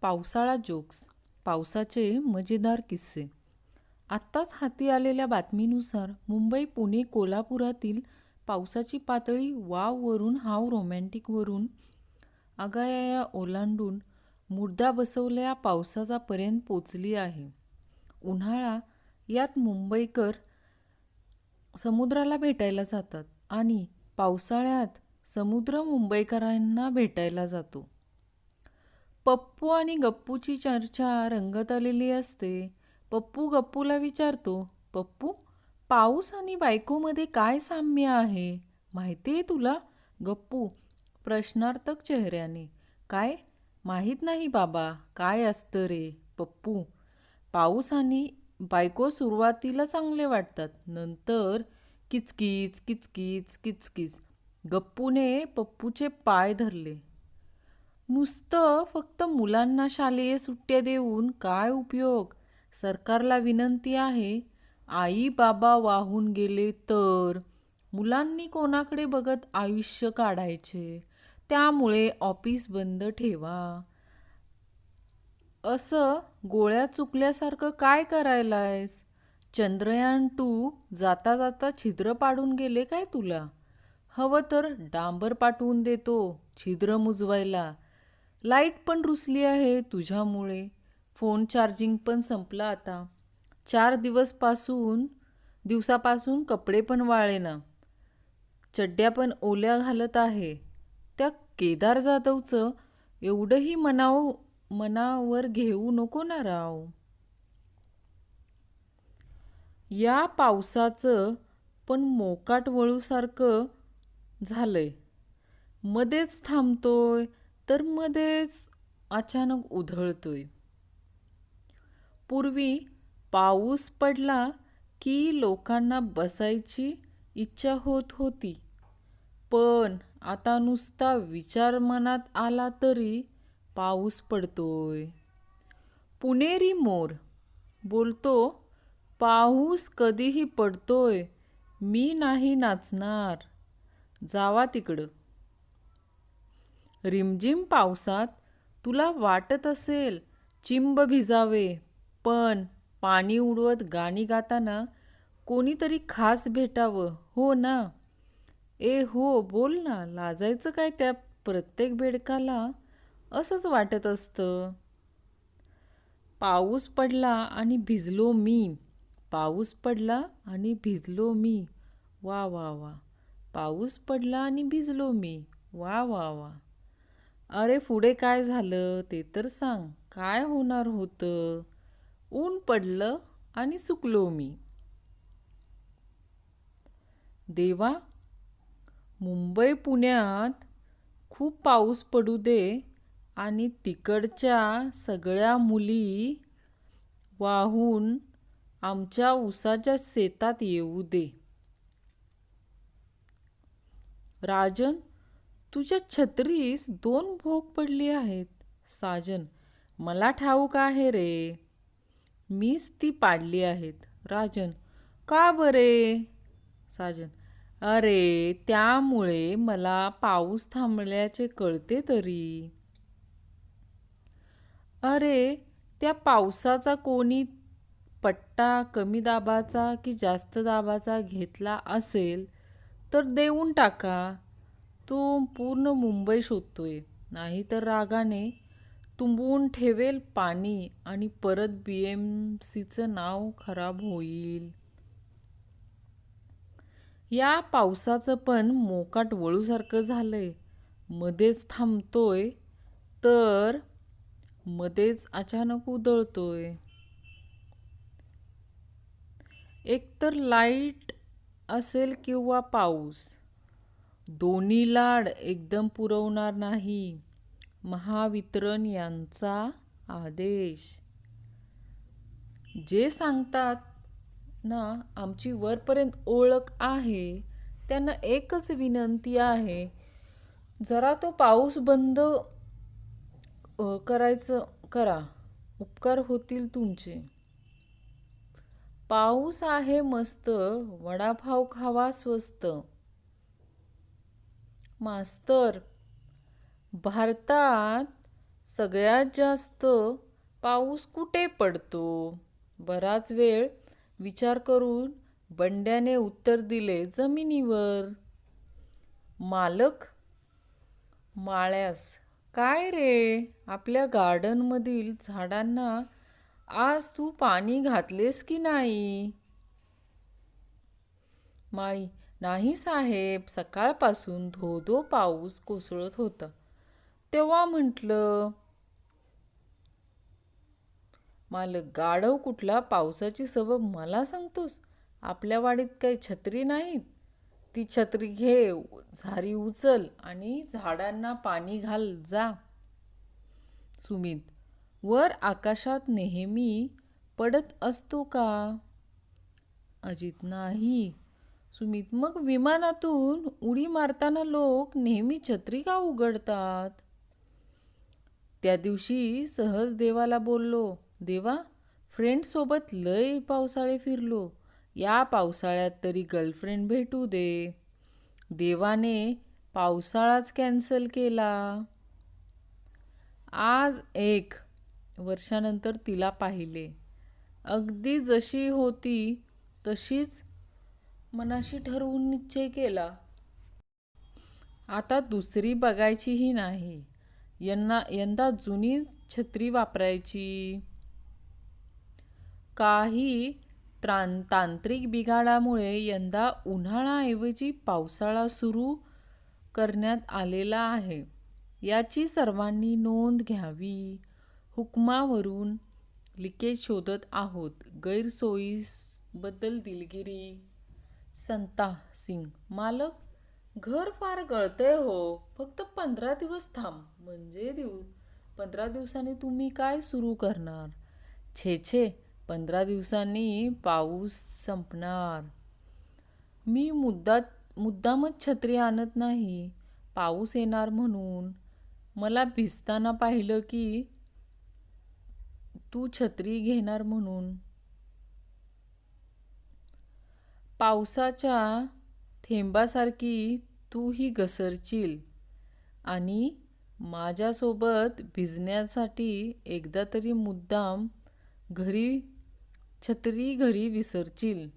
पावसाळा जोक्स पावसाचे मजेदार किस्से. आत्ताच हाती आलेल्या बातमीनुसार मुंबई पुणे कोल्हापुरातील पावसाची पातळी वाववरून हाव रोमॅन्टिकवरून आगायाया ओलांडून मुर्दा बसवल्या पावसाचा पर्यंत पोचली आहे. उन्हाळा यात मुंबईकर समुद्राला भेटायला जातात आणि पावसाळ्यात समुद्र मुंबईकरांना भेटायला जातो. पप्पू आणि गप्पूची चर्चा रंगत आलेली असते. पप्पू गप्पूला विचारतो पप्पू पाऊस आणि बायकोमध्ये काय साम्य आहे? माहिती आहे तुला? गप्पू प्रश्नार्थक चेहऱ्याने काय? माहीत नाही बाबा काय असतं रे पप्पू? पाऊस आणि बायको सुरुवातीला चांगले वाटतात नंतर किचकिच किचकिच किचकिच. गप्पूने पप्पूचे पाय धरले. नुसतं फक्त मुलांना शालेय सुट्ट्या देऊन काय उपयोग? सरकारला विनंती आहे आई बाबा वाहून गेले तर? मुलांनी कोणाकडे बघत आयुष्य काढायचे? त्यामुळे ऑफिस बंद ठेवा. असं गोळ्या चुकल्यासारखं काय करायलायस? चंद्रयान टू जाता जाता छिद्र पाडून गेले काय तुला? हवं तर डांबर पाठवून देतो छिद्र मुजवायला. लाइट पण रुसली आहे तुझ्यामुळे. फोन चार्जिंग पण संपला आता. चार दिवसपासून दिवसापासून कपडे पण वाळे ना चड्ड्या पण ओल्या घालत आहे. त्या केदार जाधवचं एवढंही मनाव मनावर घेऊ नको ना राव. या पावसाचं पण मोकाट वळूसारखं झालंय. मध्येच थांबतोय तर मध्येच अचानक उधळतोय. पूर्वी पाऊस पडला की लोकांना बसायची इच्छा होत होती. पण आता नुसता विचार मनात आला तरी पाऊस पडतोय. पुणेरी मोर बोलतो पाऊस कधीही पडतोय मी नाही नाचणार. जावा तिकडं. रिमझिम पावसात तुला वाटत असेल चिंब भिजावे पण पाणी उडवत गाणी गाताना कोणीतरी खास भेटावं हो ना? ए हो बोल ना लाजायचं काय त्या प्रत्येक बेडकाला असंच वाटत असतं. पाऊस पडला आणि भिजलो मी. पाऊस पडला आणि भिजलो मी. वा वा वा. पाऊस पडला आणि भिजलो मी. वा वा वा. अरे पुढे काय झालं ते तर सांग. काय होणार होतं? ऊन पडलं आणि सुकलो मी. देवा मुंबई पुण्यात खूप पाऊस पडू दे आणि तिकडच्या सगळ्या मुली वाहून आमच्या उसाच्या शेतात येऊ दे. राजन तुझ्या छत्रीस दोन भोग पडली आहेत. साजन मला ठाऊक आहे रे. मीच ती पाडली आहेत. राजन का बरे? साजन अरे त्यामुळे मला पाऊस थांबल्याचे कळते तरी. अरे त्या पावसाचा कोणी पट्टा कमी दाबाचा की जास्त दाबाचा घेतला असेल तर देऊन टाका. तो पूर्ण मुंबई शोधतोय. नाही तर रागाने तुंबवून ठेवेल पाणी आणि परत बी एम सीचं नाव खराब होईल. या पावसाचं पण मोकाट वळूसारखं झालंय. मध्येच थांबतोय तर मध्येच अचानक उदळतोय. एकतर लाइट असेल किंवा पाऊस दोन्ही लाड एकदम पुरवणार नाही. महावितरण यांचा आदेश. जे सांगतात ना आमची वरपर्यंत ओळख आहे त्यांना एकच विनंती आहे जरा तो पाऊस बंद करायचं करा. उपकार होतील तुमचे. पाऊस आहे मस्त वडापाव खावा स्वस्त. मास्तर भारतात सगळ्यात जास्त पाऊस कुठे पडतो? बराच वेळ विचार करून बंड्याने उत्तर दिले जमिनीवर. मालक माळ्यास काय रे? आपल्या गार्डनमधील झाडांना आज तू पाणी घातलेस की नाही? माळी नाही साहेब सकाळपासून धो धो पाऊस कोसळत होता. तेव्हा म्हटलं मालक गाढव कुठला पावसाची सबब मला सांगतोस? आपल्या वाडीत काही छत्री नाहीत. ती छत्री घे झारी उचल आणि झाडांना पाणी घाल जा. सुमित वर आकाशात नेहमी पडत असतो का? अजित नाही. सुमित मग विमानातून उडी मारताना लोक नेहमी छत्री का उघडतात. त्या दिवशी सहज देवाला बोललो देवा फ्रेंडसोबत लय पावसाळे फिरलो. या पावसाळ्यात तरी गर्लफ्रेंड भेटू दे. देवाने पावसाळाच कॅन्सल केला. आज एक वर्षानंतर तिला पाहिले. अगदी जशी होती तशीच मनाशी ठरवून निश्चय केला. आता दुसरी बघायचीही नाही. यांना यंदा जुनी छत्री वापरायची. काही त्रां तांत्रिक बिघाडामुळे यंदा उन्हाळाऐवजी पावसाळा सुरू करण्यात आलेला आहे. याची सर्वांनी नोंद घ्यावी. हुकमावरून लिकेज शोधत आहोत. गैरसोयीबद्दल दिलगिरी संता सिंग मालक घर फार गळतंय हो. फक्त पंधरा दिवस थांब म्हणजे दिव पंधरा दिवसांनी तुम्ही काय सुरू करणार? छे छे पंधरा दिवसांनी पाऊस संपणार. मी मुद्दा मुद्दामच छत्री आणत नाही. पाऊस येणार म्हणून. मला भिजताना पाहिलं की तू छत्री घेणार म्हणून. पावसाच्या थेंबासारखी तूही घसरचील घसरशील आणि माझ्यासोबत भिजण्यासाठी एकदा तरी मुद्दाम घरी छत्री घरी विसरशील.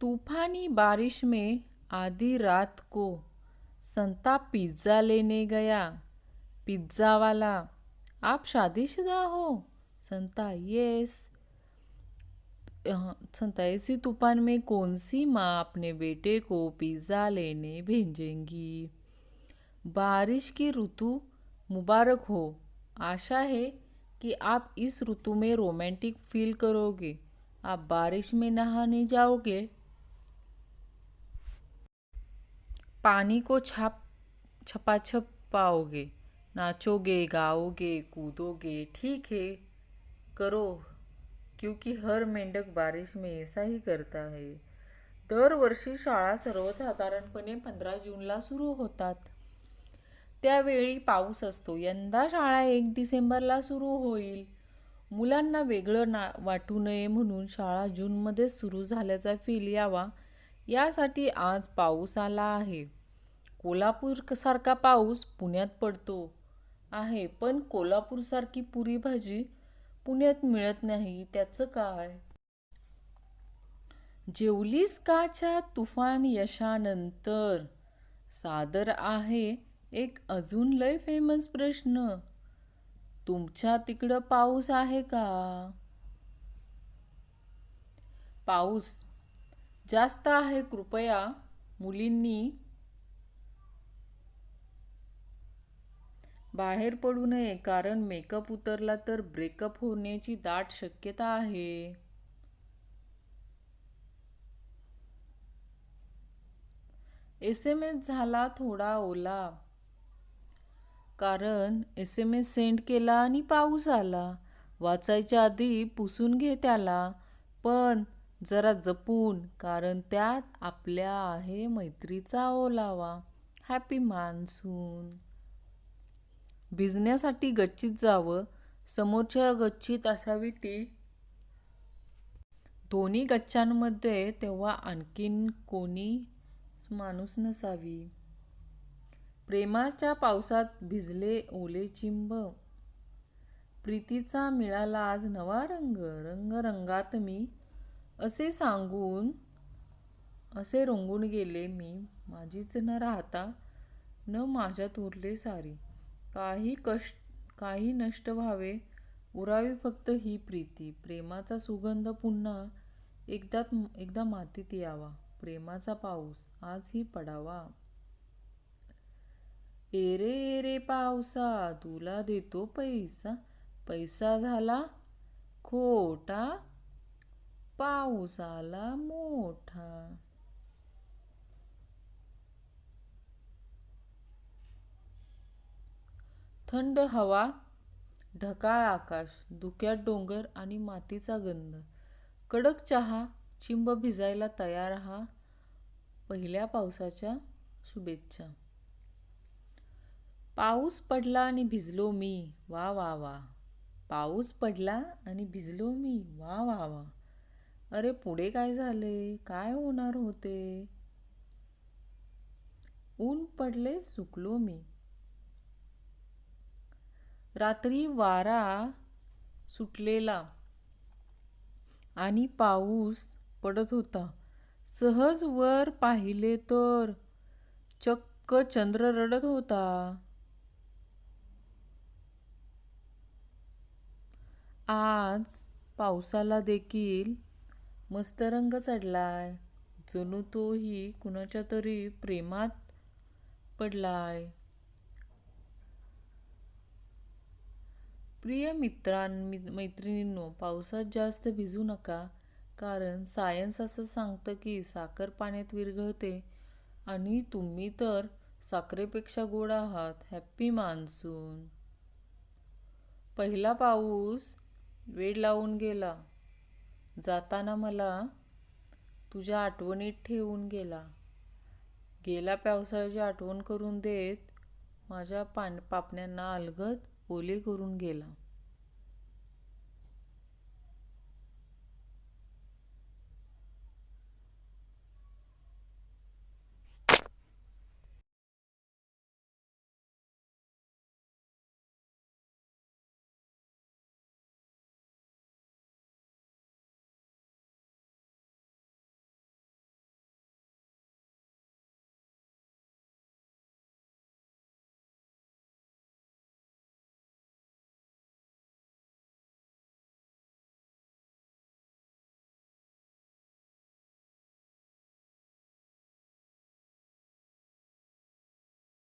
तूफानी बारिश में आधी रात को संता पिज्ज़ा लेने गया. पिज्ज़ा वाला आप शादीशुदा हो? संता येस संता ऐसी तूफ़ान में कौन सी माँ अपने बेटे को पिज़्ज़ा लेने भेजेंगी? बारिश की ऋतु मुबारक हो। आशा है कि आप इस ऋतु में रोमांटिक फील करोगे। आप बारिश में नहाने जाओगे। पानी को छाप, छपाछप पाओगे। नाचोगे, गाओगे, कूदोगे। ठीक है, करो। क्योंकि हर मेंढक बारिश में ऐसा ही करता है। दरवर्षी शाळा सर्वसाधारणपणे पंधरा जूनला सुरू होतात। त्यावेळी पाऊस असतो. यंदा शाळा एक डिसेंबरला सुरू होईल. मुलांना वेगळं ना वाटू नये म्हणून शाळा जूनमध्येच सुरू झाल्याचा फील यावा. यासाठी आज पाऊस आला आहे. कोल्हापूरसारखा पाऊस पुण्यात पडतो आहे पण कोल्हापूरसारखी पुरी भाजी पुण्यात मिळत नाही त्याचं काय? जेवलीस काच्या तुफान यशानंतर? सादर आहे एक अजून लय फेमस प्रश्न. तुमच्या तिकडं पाऊस आहे का? पाऊस. जास्त आहे कृपया मुलींनी बाहेर पडू नये कारण मेकअप उतरला तर ब्रेकअप होण्याची दाट शक्यता आहे. एस एम एस झाला थोडा ओला कारण एस एम एस सेंड केला आणि पाऊस आला. वाचायच्या आधी पुसून घे त्याला पण जरा जपून कारण त्यात आपल्या आहे मैत्रीचा ओलावा. Happy monsoon! भिजण्यासाठी गच्चीत जावं समोरच्या गच्चीत असावी ती. दोन्ही गच्च्यांमध्ये तेव्हा आणखीन कोणी माणूस नसावी. प्रेमाच्या पावसात भिजले ओले चिंब. प्रीतीचा मिळाला आज नवा रंग रंगरंगात मी. असे सांगून असे रंगून गेले मी. माझीच न राहता न माझ्यात उरले सारी. काही कष्ट काही नष्ट व्हावे उरावी फक्त ही प्रीती. प्रेमाचा सुगंध पुन्हा एकदा एकदा मातीत यावा. प्रेमाचा पाऊस आजही पडावा. एरे एरे पावसा तुला देतो पैसा. पैसा झाला खोटा पाऊस आला मोठा. थंड हवा ढकाळ आकाश धुक्यात डोंगर आणि मातीचा गंध. कडक चहा चिंब भिजायला तयार हा पहिल्या पावसाच्या शुभेच्छा. पाऊस पडला आणि भिजलो मी. वा वा वा. पाऊस पडला आणि भिजलो मी. वा वा वा. अरे पुढे काय झाले? काय होणार होते? ऊन पडले सुकलो मी. रात्री वारा सुटलेला आणि पाऊस पडत होता. सहज वर पाहिले तर चक्क चंद्र रडत होता. आज पावसाला देखील मस्त रंग चढलाय. जणू तोही कुणाच्या तरी प्रेमात पडलाय. प्रिय मित्रां मैत्रिणींनो पावसात जास्त भिजू नका कारण सायन्स असं सांगतं की साखर पाण्यात विरघळते आणि तुम्ही तर साखरेपेक्षा गोड आहात. Happy monsoon. पहिला पाऊस वेळ लावून गेला. जाताना मला तुझ्या आठवणीत ठेवून गेला. गेला पावसाळ्याची आठवण करून देत माझ्या पान पापण्यांना अलगद ओले करून गेला.